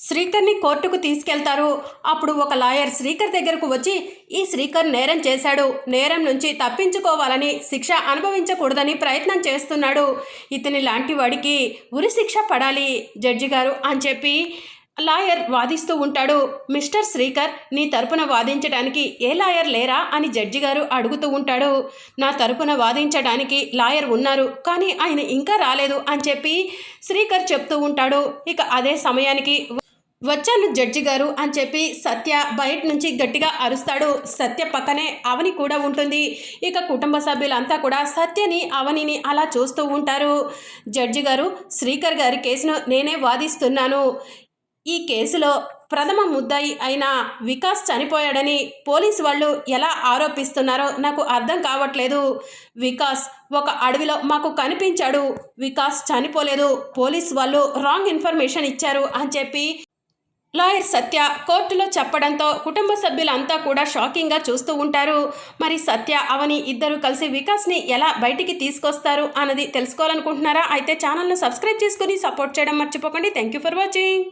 శ్రీకర్ని కోర్టుకు తీసుకెళ్తారు. అప్పుడు ఒక లాయర్ శ్రీకర్ దగ్గరకు వచ్చి ఈ శ్రీకర్ నేరం చేశాడు. నేరం నుంచి తప్పించుకోవాలని శిక్ష అనుభవించకూడదని ప్రయత్నం చేస్తున్నాడు. ఇతని లాంటి వాడికి ఉరి శిక్ష పడాలి జడ్జి గారు అని చెప్పి లాయర్ వాదిస్తూ ఉంటాడు. మిస్టర్ శ్రీకర్ నీ తరపున వాదించడానికి ఏ లాయర్ లేరా? అని జడ్జి గారు అడుగుతూ ఉంటాడు. నా తరపున వాదించడానికి లాయర్ ఉన్నారు కానీ ఆయన ఇంకా రాలేదు అని చెప్పి శ్రీకర్ చెప్తూ ఉంటాడు. ఇక అదే సమయానికి వచ్చాను జడ్జి గారు అని చెప్పి సత్య బయట నుంచి గట్టిగా అరుస్తాడు. సత్య పక్కనే అవని కూడా ఉంటుంది. ఇక కుటుంబ సభ్యులంతా కూడా సత్యని అవనిని అలా చూస్తూ ఉంటారు. జడ్జి గారు శ్రీకర్ గారి కేసును నేనే వాదిస్తున్నాను. ఈ కేసులో ప్రథమ ముద్దాయి అయిన వికాస్ చనిపోయాడని పోలీసు వాళ్ళు ఎలా ఆరోపిస్తున్నారో నాకు అర్థం కావట్లేదు. వికాస్ ఒక అడవిలో మాకు కనిపించాడు. వికాస్ చనిపోలేదు. పోలీస్ వాళ్ళు రాంగ్ ఇన్ఫర్మేషన్ ఇచ్చారు అని చెప్పి లాయర్ సత్య కోర్టులో చెప్పడంతో కుటుంబ సభ్యులంతా కూడా షాకింగ్గా చూస్తూ ఉంటారు. మరి సత్య అవని ఇద్దరు కలిసి వికాస్ని ఎలా బయటికి తీసుకొస్తారు అన్నది తెలుసుకోవాలనుకుంటున్నారా? అయితే ఛానల్ను సబ్స్క్రైబ్ చేసుకుని సపోర్ట్ చేయడం మర్చిపోకండి. Thank you for watching.